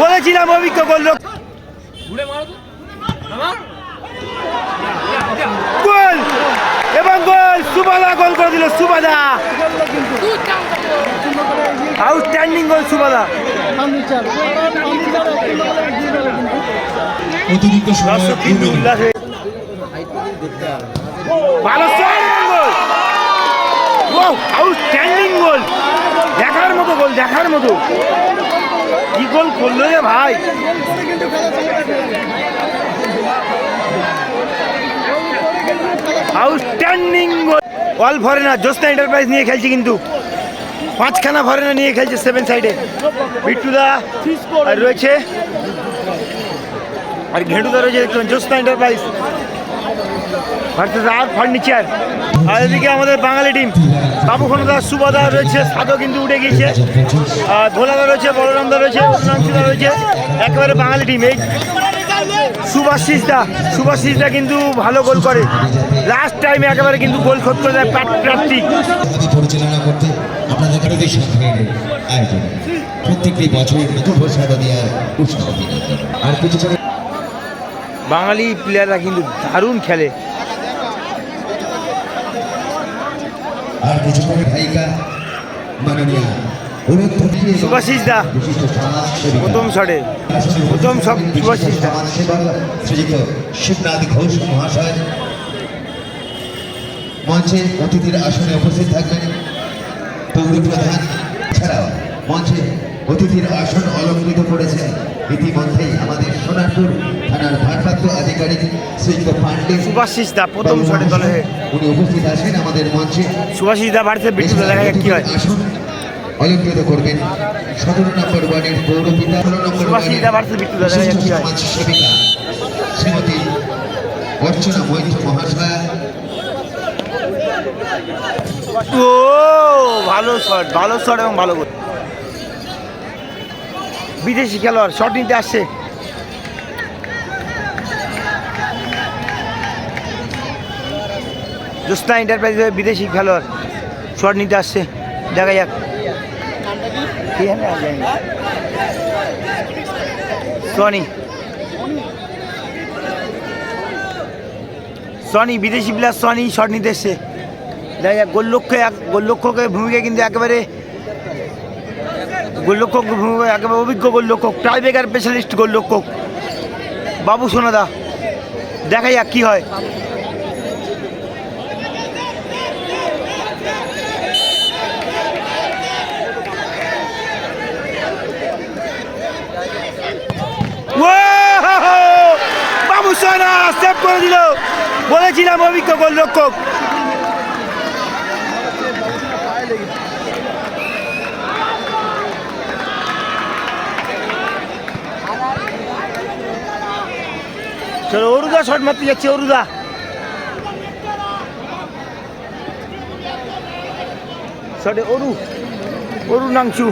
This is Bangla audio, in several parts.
বলেছিলাম অভিজ্ঞ গোল গোল! এবং গোল! সুবাদা গোল করে দিল সুবাদা। আউটস্ট্যান্ডিং গোল সুবাদা। অতিরিক্ত সময় ভালো আউটস্ট্যান্ডিং গোল দেখার মতো গোল দেখার মতো। কি গোল করল রে ভাই। Outstanding goal all foreigner Josta enterprise নিয়ে খেলছে কিন্তু। পাঁচখানা ফরেনার নিয়ে খেলছে সেভেন সাইডে বিট্টুদা আর রয়েছে। আর ঘেঁটুদা রয়েছে দেখুন জোস্তা এন্টারপ্রাইজ ভার্সেস আর ফার্নিচার আর এদিকে আমাদের বাঙালি টিম বাবু খনদা সুবাদা রয়েছে সাদও কিন্তু উঠে গিয়েছে। আর ধোলাদা রয়েছে বলরামদা রয়েছে রয়েছে একেবারে বাঙালি টিম এই সুভাষিস দা কিন্তু ভালো গোল করে। লাস্ট টাইমে একেবারে কিন্তু গোল খোঁজ করে দেয় প্রাপ- প্রাপ্তি। পরিচালনা করতে আপনাদের কারণে সংগ্রহের আয়োজন। প্রত্যেকটি বছর নতুন দেওয়ার উৎসাহ আর কিছু বাঙালি প্লেয়াররা কিন্তু দারুণ খেলে। আর কিছু করে ভাইকা মাননীয় দা প্রথম শটে প্রথম সব সুভাষিস দা। সমাজসেবক শ্রীযুক্ত শিবনাথ ঘোষ মহাশয় মঞ্চে অতিথির আসনে উপস্থিত থাকবেন পৌর প্রধান ছাড়াও মঞ্চে অতিথির আসন অলঙ্কৃত করেছেন ইতিমধ্যেই আমাদের সোনারপুর থানার ভারপ্রাপ্ত আধিকারিক শ্রীযুক্ত পান্ডে সুভাষিস দা প্রথম শটে দলে উনি উপস্থিত আছেন আমাদের মঞ্চে। সুভাষিস দা ভার্সেস বিট্টুদা দেখা যাক কি হয়। আসন। অলঙ্কৃত করবেন। সতেরো নম্বর ওয়ার্ডের পৌরপিতা। ষোলো নম্বর ওয়ার্ডের হয়। সমাজ সেবিকা শ্রীমতী অর্চনা মৈত্র মহাশয়া। ও ভালো শট ভালো শট এবং ভালো গোল। বিদেশি খেলোয়াড় শট নিতে আসছে। জোস্তা এন্টারপ্রাইজের বিদেশি খেলোয়াড় শট নিতে আসছে। দেখা যাক। সনি সনি বিদেশি প্লেয়ার সনি শট নিতে এসছে। দেখা যাক গোললক্ষ্য এক গোললক্ষকের ভূমিকা কিন্তু একেবারে গোলরক্ষক একেবারে অভিজ্ঞ গোলরক্ষক টাইব্রেকার স্পেশালিস্ট গোলরক্ষক। বাবু সোনাদা, দেখা যাক কি হয়! বাবু সোনা সেভ করে দিল। বলেছিলাম অভিজ্ঞ গোলরক্ষক। চলো অরুদা শট মারতে যাচ্ছে অরুদা শটে অরু অরু নাংশু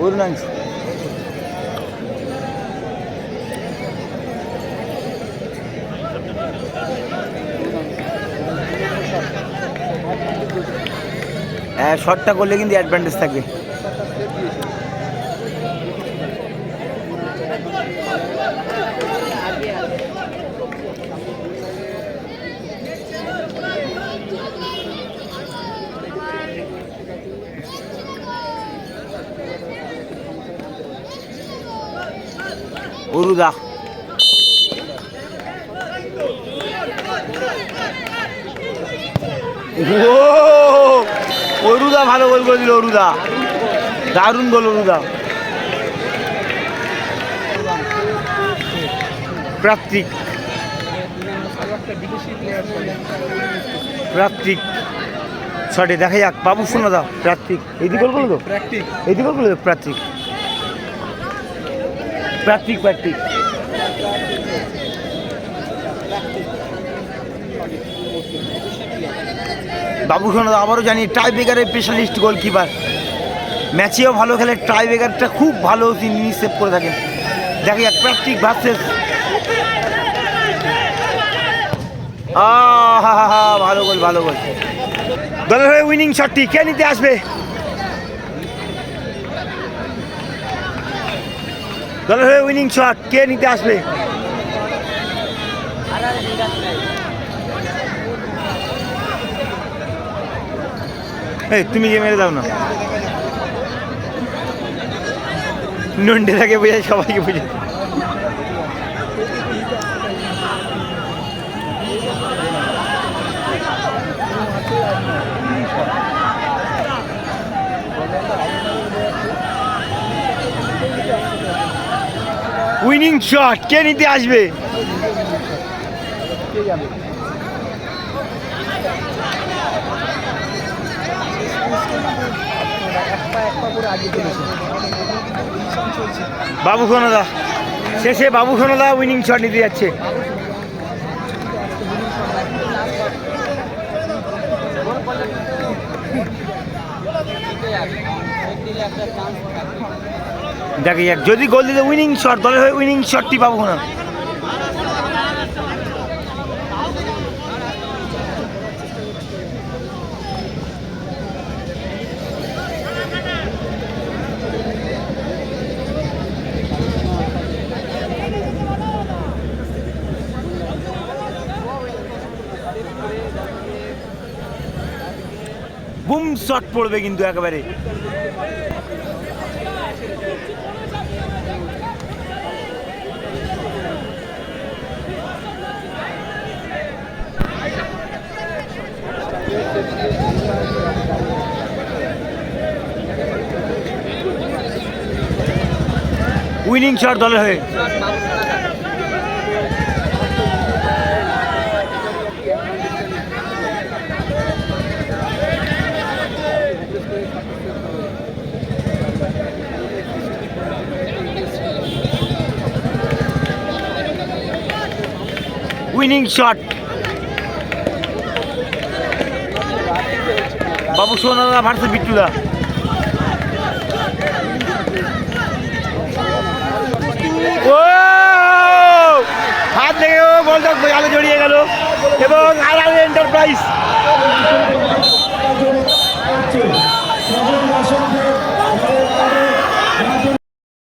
অরু নাংশু হ্যাঁ শটটা করলে কিন্তু অ্যাডভান্টেজ থাকবে অরুদা ও অরুদা ভালো গোল করে দিল অরুদা। দারুণ গোল অরুদা। প্রাত্তিক প্রাত্তিক শটে দেখা যাক। বাবু শোনা দাও প্রাত্তিক এই দিকে গোল করল তো? এই দিকে গোল করল? তো? প্রাত্তিক প্রাত্তিক প্রাত্তিক বাবু সোনা আবারও জানি টাই ব্রেকারের স্পেশালিস্ট গোলকিপার ম্যাচেও ভালো খেলে টাই ব্রেকারটা খুব ভালো তিনি সেভ করে থাকেন। দেখা যাক প্র্যাকটিক ভার্সেস ভালো গোল ভালো গোল দলের হয়ে উইনিং শটটি কে নিতে আসবে? দলের হয়ে উইনিং শট কে নিতে আসবে? তুমি গিয়ে মেরে দাও না। নন্ডেটাকে বোঝায় সবাইকে বোঝায় উইনিং শট কে নিতে আসবে? বাবু খোনাদা শেষে বাবু খোনাদা উইনিং শট নিতে যাচ্ছে। দেখে যাক যদি গোল দিতে উইনিং শট দলের হয়ে উইনিং শটটি পাবো না বুম শট পড়বে কিন্তু একেবারে। উইনিং শট দলের হয়ে। উইনিং শট বাবু সোনাদা ভার্সেস বিট্টুদা ও! হাত ও বলটা গালে জড়িয়ে গেল। এবং আর এন্টারপ্রাইজ